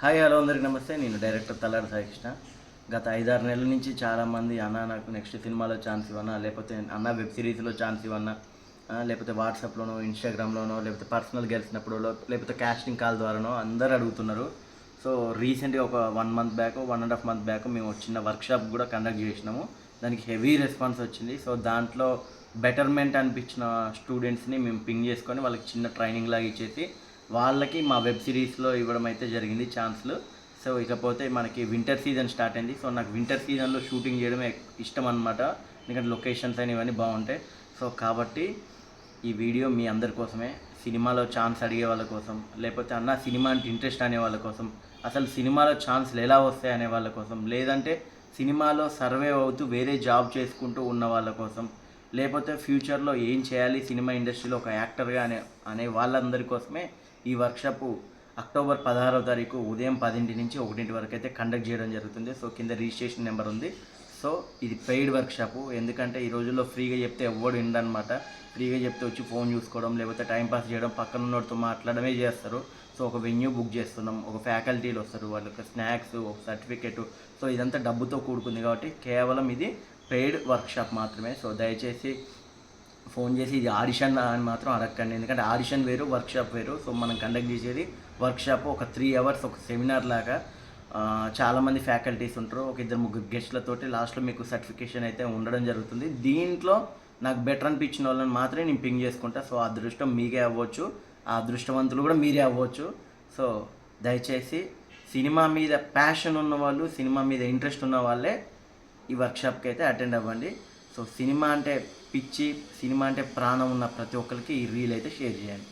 Hi hello అందరికి నమస్తే. నేను డైరెక్టర్ తలారి సాయికృష్ణ. గత ఐదారు నెలల నుంచి చాలామంది అన్న నాకు నెక్స్ట్ సినిమాలో ఛాన్స్ ఇవ్వనా లేకపోతే అన్న వెబ్ సిరీస్లో ఛాన్స్ ఇవ్వనా లేకపోతే వాట్సాప్లోనో ఇన్స్టాగ్రామ్లోనో లేకపోతే పర్సనల్ గెలిచినప్పుడు లేకపోతే క్యాస్టింగ్ కాల్ ద్వారానో అందరు అడుగుతున్నారు. సో రీసెంట్గా ఒక one month back one and half month back మేము చిన్న వర్క్షాప్ కూడా కండక్ట్ చేసినాము. దానికి హెవీ రెస్పాన్స్ వచ్చింది. సో దాంట్లో బెటర్మెంట్ అనిపించిన స్టూడెంట్స్ని మేము పింగ్ చేసుకొని వాళ్ళకి చిన్న ట్రైనింగ్ లాగా ఇచ్చేసి వాళ్ళకి మా వెబ్ సిరీస్లో ఇవ్వడం అయితే జరిగింది ఛాన్స్లు. సో ఇకపోతే మనకి వింటర్ సీజన్ స్టార్ట్ అయింది. సో నాకు వింటర్ సీజన్లో షూటింగ్ చేయడమే ఇష్టం అనమాట ఎందుకంటే లొకేషన్స్ అని ఇవన్నీ బాగుంటాయి. సో కాబట్టి ఈ వీడియో మీ అందరి కోసమే. సినిమాలో ఛాన్స్ అడిగే వాళ్ళ కోసం లేకపోతే అన్న సినిమా అంటే ఇంట్రెస్ట్ అనే వాళ్ళ కోసం అసలు సినిమాలో ఛాన్స్లు ఎలా వస్తాయి అనే వాళ్ళ కోసం లేదంటే సినిమాలో సర్వే అవుతూ వేరే జాబ్ చేసుకుంటూ ఉన్న వాళ్ళ కోసం లేకపోతే ఫ్యూచర్లో ఏం చేయాలి సినిమా ఇండస్ట్రీలో ఒక యాక్టర్గా అనే అనే వాళ్ళందరి కోసమే ఈ వర్క్షాప్ అక్టోబర్ పదహారవ తారీఖు ఉదయం పదింటి నుంచి ఒకటింటి వరకు అయితే కండక్ట్ చేయడం జరుగుతుంది. సో కింద రిజిస్ట్రేషన్ నెంబర్ ఉంది. సో ఇది పెయిడ్ వర్క్షాప్ ఎందుకంటే ఈ రోజుల్లో ఫ్రీగా చెప్తే ఎవ్వడు ఉండనమాట ఫ్రీగా చెప్తే వచ్చి ఫోన్ చూసుకోవడం లేకపోతే టైంపాస్ చేయడం పక్కన ఉన్నోడితో మాట్లాడమే చేస్తారు. సో ఒక వెన్యూ బుక్ చేస్తున్నాం. ఒక ఫ్యాకల్టీలు వస్తారు. వాళ్ళకి స్నాక్స్ ఒక సర్టిఫికెట్ సో ఇదంతా డబ్బుతో కూడుకుంది కాబట్టి కేవలం ఇది పెయిడ్ వర్క్షాప్ మాత్రమే. సో దయచేసి ఫోన్ చేసి ఇది ఆడిషన్ అని మాత్రం అడగండి ఎందుకంటే ఆడిషన్ వేరు వర్క్షాప్ వేరు. సో మనం కండక్ట్ చేసేది వర్క్షాప్ ఒక త్రీ అవర్స్ ఒక సెమినార్ లాగా చాలామంది ఫ్యాకల్టీస్ ఉంటారు. ఒక ఇద్దరు ముగ్గురు గెస్ట్లతోటి లాస్ట్లో మీకు సర్టిఫికేషన్ అయితే ఉండడం జరుగుతుంది. దీంట్లో నాకు బెటర్ అనిపించిన వాళ్ళని మాత్రమే నేను పింగ్ చేసుకుంటా. సో అదృష్టం మీకే అవ్వచ్చు. ఆ అదృష్టవంతులు కూడా మీరే అవ్వచ్చు. సో దయచేసి సినిమా మీద ప్యాషన్ ఉన్న వాళ్ళు సినిమా మీద ఇంట్రెస్ట్ ఉన్న వాళ్ళే ఈ వర్క్షాప్కి అయితే అటెండ్ అవ్వండి. సో సినిమా అంటే పిచ్చి సినిమా అంటే ప్రాణం ఉన్న ప్రతి ఒక్కరికి ఈ రీల్ అయితే షేర్ చేయండి.